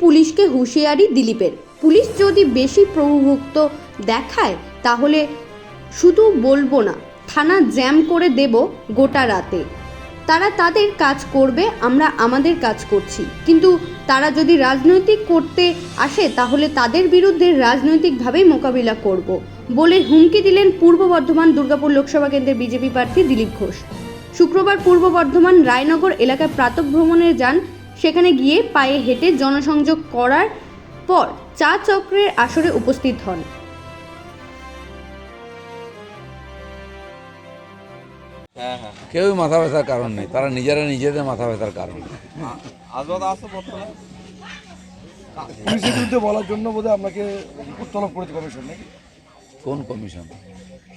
পুলিশকে হুঁশিয়ারি দিলীপের। পুলিশ যদি বেশি প্রভুভক্ত দেখায়, তাহলে শুধু বলব না, থানা জ্যাম করে দেব গোটা রাতে। তারা তাদের কাজ করবে, আমরা আমাদের কাজ করছি। কিন্তু তারা যদি রাজনৈতিক করতে আসে, তাহলে তাদের বিরুদ্ধে রাজনৈতিকভাবেই মোকাবিলা করব বলে হুমকি দিলেন পূর্ব বর্ধমান দুর্গাপুর লোকসভা কেন্দ্রের বিজেপি প্রার্থী দিলীপ ঘোষ। শুক্রবার পূর্ব বর্ধমান রায়নগর এলাকায় প্রাতঃভ্রমণে যান সেখানে গিয়ে পায়ে হেঁটে জনসংযোগ করার পর চা চক্রের আসরে উপস্থিত হন। হ্যাঁ হ্যাঁ কেউই মাথা ব্যথার কারণ নেই। তারা নিজেরা নিজেদের মাথা ব্যথার কারণ। পুলিশের বিরুদ্ধে বলার জন্য বোধহয় আপনাকে রিপোর্ট তলব করেছে কমিশন নাকি? কোন কমিশন?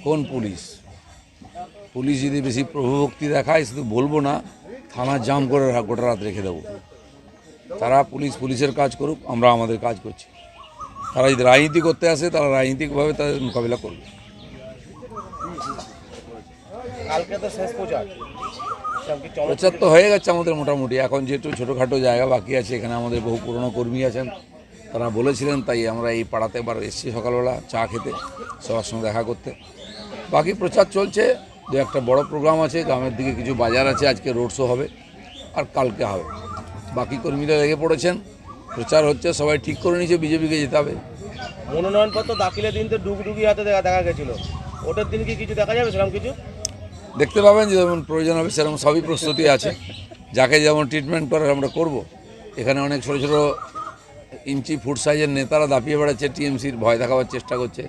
কোন পুলিশ? পুলিশ যদি বেশি প্রভুভক্তি দেখায় শুধু বলব না থানা জাম করে গোটা রাত রেখে দেবো। তারা পুলিশ পুলিশের কাজ করুক আমরা আমাদের কাজ করছি। তারা যদি রাজনীতি করতে আসে তারা রাজনীতিকভাবে তাদের মোকাবিলা করবে। প্রচার তো হয়ে গেছে আমাদের মোটামুটি। এখন যেহেতু ছোটোখাটো জায়গা বাকি আছে এখানে আমাদের বহু পুরনো কর্মী আছেন। তারা বলেছিলেন তাই আমরা এই পাড়াতে এবার এসেছি সকালবেলা চা খেতে সবার সঙ্গে দেখা করতে। বাকি প্রচার চলছে। দু একটা বড় প্রোগ্রাম আছে গ্রামের দিকে কিছু বাজার আছে আজকে রোড শো হবে আর কালকে হবে। বাকি কর্মীরা লেগে পড়েছেন প্রচার হচ্ছে সবাই ঠিক করে নিয়েছে বিজেপিকে যেতে হবে। মনোনয়নপত্র দাখিলের দিন তো ডুগডুগি হাতে দেখা দেখা গেছিল। ওটার দিন কি কিছু দেখা যাবে সেরকম কিছু? দেখতে পাবেন যে যেমন প্রয়োজন হবে সেরকম সবই প্রস্তুতি আছে। যাকে যেমন ট্রিটমেন্ট করার আমরা করব। এখানে অনেক ছোট ছোট ইঞ্চি ফুট সাইজের নেতারা দাপিয়ে বেড়াচ্ছে টিএমসির ভয় দেখাবার চেষ্টা করছে।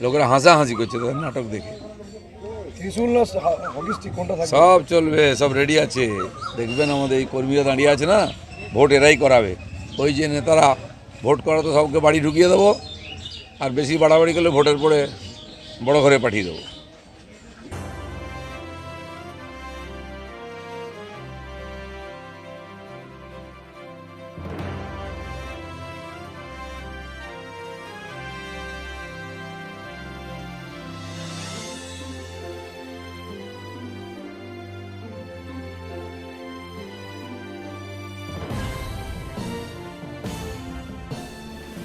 লোকেরা হাসাহাসি করছে তাদের নাটক দেখে। সব চলবে, সব রেডি আছে। দেখবেন আমাদের এই কর্মীরা দাঁড়িয়ে আছে না? ভোট এরাই করাবে। ওই যে নেতারা, ভোট করা তো সবকে বাড়ি ঢুকিয়ে দেবো। আর বেশি বাড়াবাড়ি করলে ভোটের পরে বড় ঘরে পাঠিয়ে দেবো।